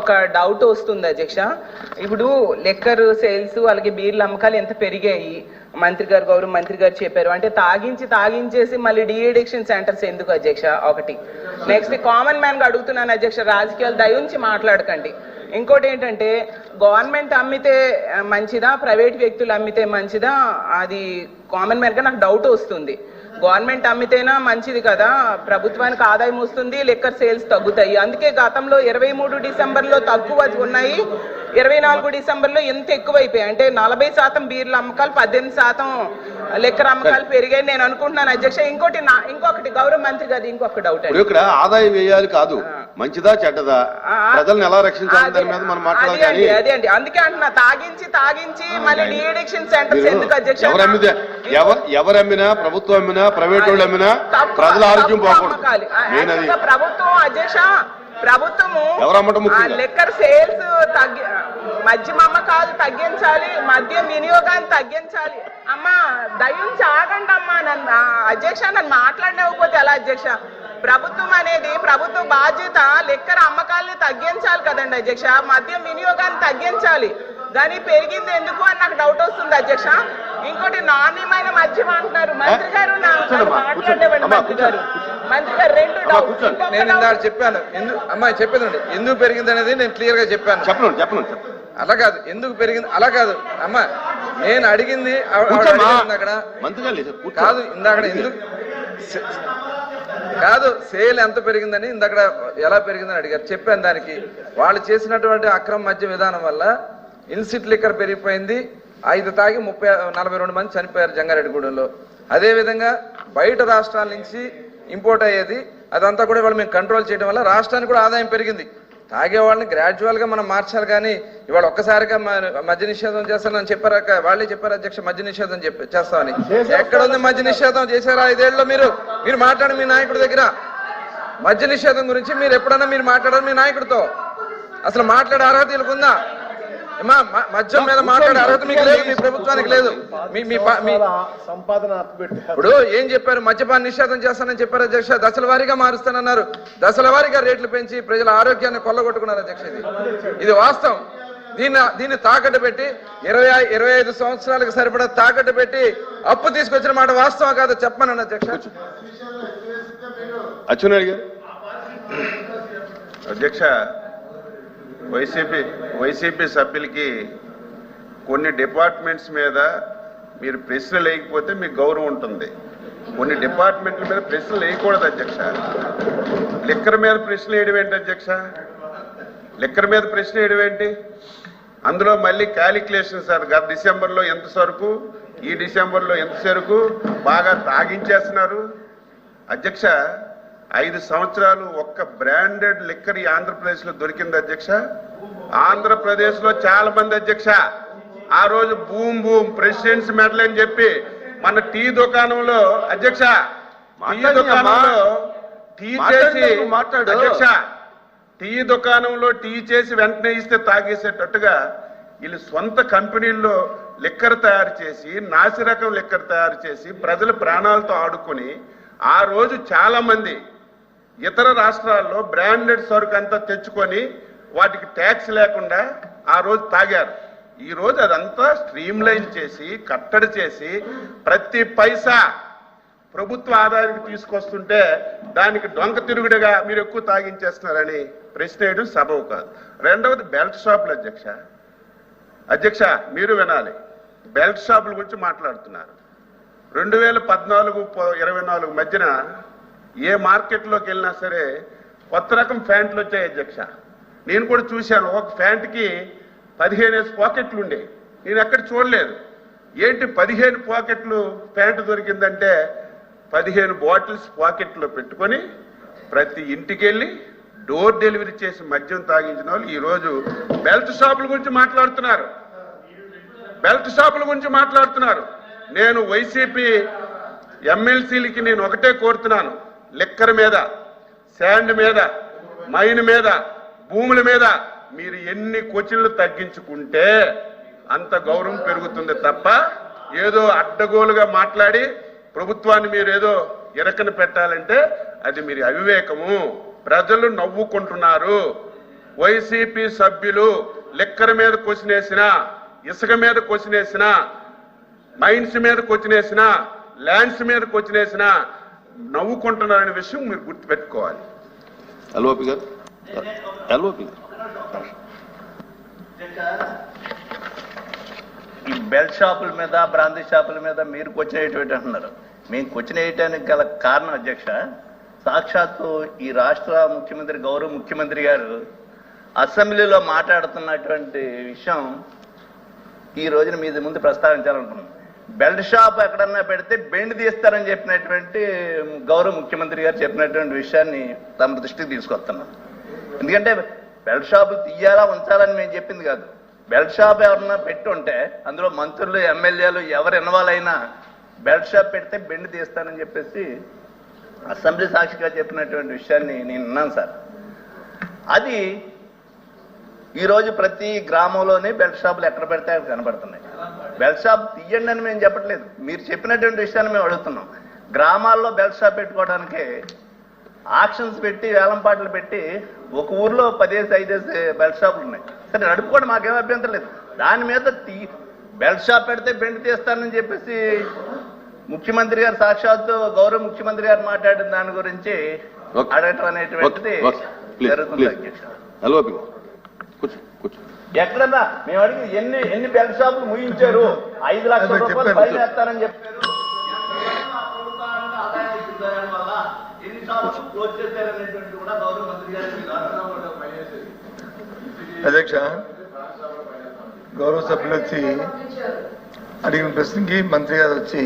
ఒక డౌట్ వస్తుంది అధ్యక్ష. ఇప్పుడు లెక్కర్ సేల్స్ అలాగే బీర్ల అమ్మకాలు ఎంత పెరిగాయి? మంత్రి గారు గౌరవ మంత్రి గారు చెప్పారు. అంటే తాగించి తాగించేసి మళ్ళీ డీఎడిక్షన్ సెంటర్స్ ఎందుకు అధ్యక్ష? ఒకటి. నెక్స్ట్ కామన్ మ్యాన్గా అడుగుతున్నాను అధ్యక్ష. రాజకీయాలు దయించి మాట్లాడకండి. ఇంకోటి ఏంటంటే గవర్నమెంట్ అమ్మితే మంచిదా? ప్రైవేట్ వ్యక్తులు అమ్మితే మంచిదా? అది కామన్ మ్యాన్గా నాకు డౌట్ వస్తుంది. గవర్నమెంట్ అమ్మితేనా మంచిది కదా? ప్రభుత్వానికి ఆదాయం వస్తుంది లెక్క సేల్స్ తగ్గుతాయి. అందుకే గతంలో ఇరవై మూడు డిసెంబర్లో తక్కువ ఉన్నాయి. ఇరవై నాలుగు డిసెంబర్లో ఎంత ఎక్కువైపోయాయి? అంటే నలభై శాతం బీర్ల అమ్మకాలు పద్దెనిమిది శాతం లెక్కర్ అమ్మకాలు పెరిగాయి నేను అనుకుంటున్నాను అధ్యక్ష. ఇంకోటి ఇంకొకటి గౌరవ మంత్రి గారు ఇంకొక డౌట్ ఇక్కడ ఆదాయం వేయాలి కాదు మంచిదా చెడ్డదా? ప్రజలను ఎలా రక్షించాలి అదే- దాని మీద మనం మాట్లాడాలి అదే కానీ అండి అదే అండి. అందుకే అంటున్నా తాగించి తాగించి మళ్ళీ డీఎడిక్షన్ సెంటర్స్ ఎందుకు అధ్యక్ష? ఎవరు ఎవరు ఎవరు అమ్మినా ప్రభుత్వం అమ్మినా ప్రైవేట్ వాళ్ళు అమ్మినా ప్రజల ఆరోగ్యం పోకూడదు ప్రభుత్వం అధ్యక్ష ప్రభుత్వము. లెక్కర్ సేల్స్ తగ్గి మద్యం అమ్మకాలు తగ్గించాలి మద్యం వినియోగాన్ని తగ్గించాలి. అమ్మా దయించి ఆగండి అమ్మా నన్ను. అధ్యక్ష నన్ను మాట్లాడలేకపోతే ఎలా అధ్యక్ష? ప్రభుత్వం అనేది ప్రభుత్వ బాధ్యత లెక్కర అమ్మకాలని తగ్గించాలి కదండి అధ్యక్ష. మద్యం వినియోగాన్ని తగ్గించాలి. కానీ పెరిగింది ఎందుకు అని నాకు డౌట్ వస్తుంది అధ్యక్ష. ఇంకోటి నాణ్యమైన మద్యం అంటున్నారు. మంత్రి గారు కూర్చోండి. మంత్రి గారు. నేను. ఇందాక చెప్పాను. ఎందుకు అమ్మాయి చెప్పేదండి. ఎందుకు పెరిగింది అనేది నేను క్లియర్గా చెప్పాను చెప్పను చెప్పను. అలా కాదు. ఎందుకు పెరిగింది? అలా కాదు. అమ్మా నేను అడిగింది అక్కడ. కాదు ఇందాక ఎందుకు? కాదు సేల్ ఎంత పెరిగిందని ఇందాక ఎలా పెరిగిందని అడిగారు. చెప్పాను దానికి. వాళ్ళు చేసినటువంటి అక్రమ మద్య విధానం వల్ల ఇన్సిట్ లిక్కర్ పెరిగిపోయింది. ఐదు తాగి ముప్పై నలభై రెండు మంది చనిపోయారు జంగారెడ్డిగూడెంలో. అదే విధంగా బయట రాష్ట్రాల నుంచి ఇంపోర్ట్ అయ్యేది అదంతా కూడా వాళ్ళు మేము కంట్రోల్ చేయడం వల్ల రాష్ట్రానికి కూడా ఆదాయం పెరిగింది. తాగే వాళ్ళని గ్రాడ్యువల్గా మనం మార్చాలి కానీ ఇవాళ ఒక్కసారిగా మద్య నిషేధం చేస్తానని చెప్పారాక వాళ్ళే చెప్పారు అధ్యక్ష మద్య నిషేధం చెప్పి చేస్తామని. ఎక్కడ ఉంది మద్య నిషేధం చేశారా? ఐదేళ్ళలో మీరు మీరు మాట్లాడండి మీ నాయకుడి దగ్గర. మద్య నిషేధం గురించి మీరు ఎప్పుడన్నా మీరు మాట్లాడారు మీ నాయకుడితో? అసలు మాట్లాడే అర్హత వీళ్ళకు ఉందా మద్యం మీద మాట్లాడే అర్హత మీకు లేదు మీ ప్రభుత్వానికి లేదు. మీ మీ సంపాదన ఇప్పుడు ఏం చెప్పారు? మద్యపాన నిషేధం చేస్తానని చెప్పారు అధ్యక్ష. దశల వారీగా మారుస్తానన్నారు. దశల వారీగా రేట్లు పెంచి ప్రజల ఆరోగ్యాన్ని కొల్లగొట్టుకున్నారు అధ్యక్ష ఇది. ఇది వాస్తవం. దీన్ని దీన్ని తాకట్టు పెట్టి ఇరవై ఇరవై ఐదు సంవత్సరాలకు సరిపడా తాకట్టు పెట్టి అప్పు తీసుకొచ్చిన మాట వాస్తవం కాదు చెప్పమన్నాను అధ్యక్ష. అచ్చెన్నాయుడు గారు. అధ్యక్ష వైసీపీ వైసీపీ సభ్యులకి కొన్ని డిపార్ట్మెంట్స్ మీద మీరు ప్రశ్నలు వేయకపోతే మీకు గౌరవం ఉంటుంది. కొన్ని డిపార్ట్మెంట్ల మీద ప్రశ్నలు వేయకూడదు అధ్యక్ష. లిక్కర్ మీద ప్రశ్నలు వేయడం ఏంటి అధ్యక్ష? లిక్కర్ మీద ప్రశ్న వేయడం ఏంటి? అందులో మళ్ళీ క్యాలిక్యులేషన్ సార్ గత డిసెంబర్లో ఎంత సరుకు? ఈ డిసెంబర్లో ఎంత సరుకు? బాగా తాగించేస్తున్నారు. అధ్యక్ష ఐదు సంవత్సరాలు ఒక్క బ్రాండెడ్ లిక్కర్ ఈ ఆంధ్రప్రదేశ్లో దొరికింది అధ్యక్ష. ఆంధ్రప్రదేశ్లో చాలా మంది అధ్యక్ష. ఆ రోజు బూమ్ బూమ్ ప్రెసిడెంట్స్ మెడల్ అని చెప్పి మన టీ దుకాణంలో అధ్యక్ష టీ దుకాణంలో టీ చేసి మాట్లాడి. అధ్యక్ష టీ దుకాణంలో టీ చేసి వెంటనే ఇస్తే తాగేసేటట్టుగా వీళ్ళు సొంత కంపెనీల్లో లిక్కర్ తయారు చేసి నాసిరకం లిక్కర్ తయారు చేసి ప్రజల ప్రాణాలతో ఆడుకొని ఆ రోజు చాలా మంది ఇతర రాష్ట్రాల్లో బ్రాండెడ్ సరుకు అంతా తెచ్చుకొని వాటికి ట్యాక్స్ లేకుండా ఆ రోజు తాగారు. ఈ రోజు అదంతా స్ట్రీమ్ లైన్ చేసి కట్టడి చేసి ప్రతి పైసా ప్రభుత్వ ఆదాయానికి తీసుకొస్తుంటే దానికి డొంక తిరుగుడుగా మీరు ఎక్కువ తాగించేస్తున్నారని ప్రశ్న వేయడం సబవు కాదు. రెండవది బెల్ట్ షాపులు అధ్యక్ష. అధ్యక్ష మీరు వినాలి. బెల్ట్ షాపుల గురించి మాట్లాడుతున్నారు. రెండు వేల పద్నాలుగు ఇరవై నాలుగు మధ్యన ఏ మార్కెట్లోకి వెళ్ళినా సరే కొత్త రకం ప్యాంట్లు వచ్చాయి అధ్యక్ష. నేను కూడా చూశాను ఒక ప్యాంట్కి పదిహేను పాకెట్లు ఉండే. నేను ఎక్కడ చూడలేదు. ఏంటి పదిహేను పాకెట్లు ప్యాంటు దొరికిందంటే పదిహేను బాటిల్స్ పాకెట్లో పెట్టుకొని ప్రతి ఇంటికి వెళ్ళి డోర్ డెలివరీ చేసి మద్యం తాగించిన వాళ్ళు ఈరోజు బెల్ట్ షాపుల గురించి మాట్లాడుతున్నారు. బెల్ట్ షాపుల గురించి మాట్లాడుతున్నారు. నేను వైసీపీ ఎమ్మెల్సీలకి నేను ఒకటే కోరుతున్నాను. లిక్కర్ మీద శాండ్ మీద మైన్ మీద భూముల మీద మీరు ఎన్ని క్వశ్చన్లు తగ్గించుకుంటే అంత గౌరవం పెరుగుతుంది తప్ప ఏదో అడ్డగోలుగా మాట్లాడి ప్రభుత్వాన్ని మీరు ఏదో ఇరకన పెట్టాలంటే అది మీరు అవివేకము. ప్రజలు నవ్వుకుంటున్నారు. వైసీపీ సభ్యులు లిక్కర్ మీద క్వశ్చన్ ఇసుక మీద క్వశ్చన్ మైన్స్ మీద కొచ్చినేసిన ల్యాండ్స్ మీద కొచ్చినేసినా నవ్వుకుంటున్నారనే విషయం మీరు గుర్తుపెట్టుకోవాలి. ఎల్ఓపి గారు? ఎల్ఓపి గారు. ఈ బెల్ట్ షాపుల మీద బ్రాంతి షాపుల మీద మీరు క్వశ్చన్ వేయటం అంటున్నారు. మేము క్వశ్చన్ వేయటానికి గల కారణం అధ్యక్ష సాక్షాత్తు ఈ రాష్ట్ర ముఖ్యమంత్రి గౌరవ ముఖ్యమంత్రి గారు అసెంబ్లీలో మాట్లాడుతున్నటువంటి విషయం ఈ రోజున మీ ముందు ప్రస్తావించాలనుకున్నాం. బెల్ట్ షాప్ ఎక్కడన్నా పెడితే బెండ్ తీస్తారని చెప్పినటువంటి గౌరవ ముఖ్యమంత్రి గారు చెప్పినటువంటి విషయాన్ని తమ దృష్టికి తీసుకొస్తున్నాం. ఎందుకంటే బెల్ట్ షాపు తీయాలా ఉంచాలని మేము చెప్పింది కాదు. బెల్ట్ షాప్ ఎవరన్నా పెట్టుంటే అందులో మంత్రులు ఎమ్మెల్యేలు ఎవరు ఇన్వాల్వ్ అయినా బెల్ట్ షాప్ పెడితే బెండ్ తీస్తానని చెప్పేసి అసెంబ్లీ సాక్షిగా చెప్పినటువంటి విషయాన్ని నేను విన్నాను సార్. అది ఈరోజు ప్రతి గ్రామంలోనే బెల్ట్ షాపులు ఎక్కడ పెడితే అక్కడ కనబడుతున్నాయి బెల్ట్ షాప్ తీయండి అని మేము చెప్పట్లేదు. మీరు చెప్పినటువంటి విషయాన్ని మేము అడుగుతున్నాం. గ్రామాల్లో బెల్ట్ షాప్ పెట్టుకోవడానికి ఆక్షన్స్ పెట్టి వేలం పాటలు పెట్టి ఒక ఊర్లో పదేసి ఐదేసి బెల్ట్ షాపులు ఉన్నాయి. సరే నడుపుకోండి మాకేం అభ్యంతరం లేదు. దాని మీద తీ బెల్ట్ షాప్ పెడితే బెండ్ తీస్తానని చెప్పేసి ముఖ్యమంత్రి గారు సాక్షాత్తు గౌరవ ముఖ్యమంత్రి గారు మాట్లాడిన దాని గురించి. అడగటం అనేటువంటిది జరుగుతుంది. అధ్యక్ష. కూర్చో కూర్చో. ఎక్కడన్నా? మేము అడిగి ఎన్ని ఎన్ని బెల్ట్ షాపులు ముగించారు ఐదు లక్షల రూపాయలు వేస్తారని చెప్పారు. అధ్యక్ష గౌరవ సభ్యులు వచ్చి అడిగిన ప్రశ్నకి మంత్రి గారు వచ్చి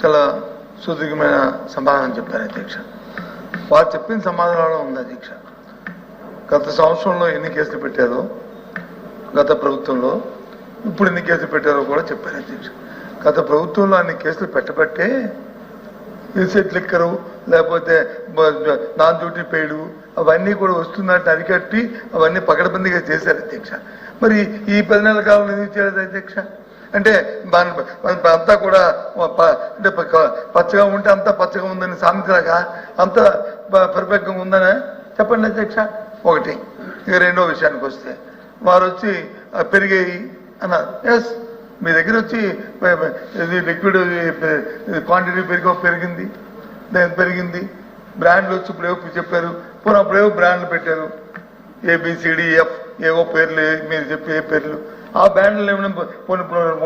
చాలా సుదీర్ఘమైన సమాధానం చెప్పారు అధ్యక్ష. వారు చెప్పిన సమాధానంలో ఉంది అధ్యక్ష. గత సంవత్సరంలో ఎన్ని కేసులు పెట్టారో గత ప్రభుత్వంలో ఇప్పుడు ఎన్ని కేసులు పెట్టారో కూడా చెప్పారు అధ్యక్ష గత ప్రభుత్వంలో అన్ని కేసులు పెట్టబట్టే ఇన్సెట్ లిక్కరు లేకపోతే నాన్ డ్యూటీ పెయిడ్ అవన్నీ కూడా వస్తున్నట్టు అరికట్టి అవన్నీ పకడబందీగా చేశారు అధ్యక్ష. మరి ఈ పది నెలల కాలంలో ఎందుకు చేయలేదు అధ్యక్ష? అంటే మన అంతా కూడా అంటే పచ్చగా ఉంటే అంతా పచ్చగా ఉందని సామెతలాగా అంత పరిపక్వంగా ఉందని చెప్పండి అధ్యక్ష. ఒకటి. ఇక రెండో విషయానికి వస్తే వారు వచ్చి పెరిగాయి అన్నారు. ఎస్ మీ దగ్గర వచ్చి ఇది లిక్విడ్ క్వాంటిటీ పెరిగి పెరిగింది. దాని పెరిగింది. బ్రాండ్లు వచ్చి ఇప్పుడు ఏవో చెప్పారు? పోనీ అప్పుడేవో బ్రాండ్లు పెట్టారు? ఏబిసిడిఎఫ్ ఏవో పేర్లు మీరు చెప్పి ఏ పేర్లు. ఆ బ్రాండ్లు ఏమైనా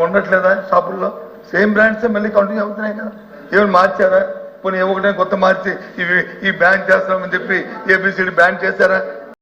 ఉండట్లేదా షాపుల్లో? సేమ్ బ్రాండ్సే మళ్ళీ కంటిన్యూ అవుతున్నాయి కదా. ఏమైనా మార్చారా? పోనీ ఏ ఒకటే కొత్త మార్చి ఇవి ఈ బ్యాన్ చేస్తామని చెప్పి ఏబిసిడి బ్యాన్ చేశారా?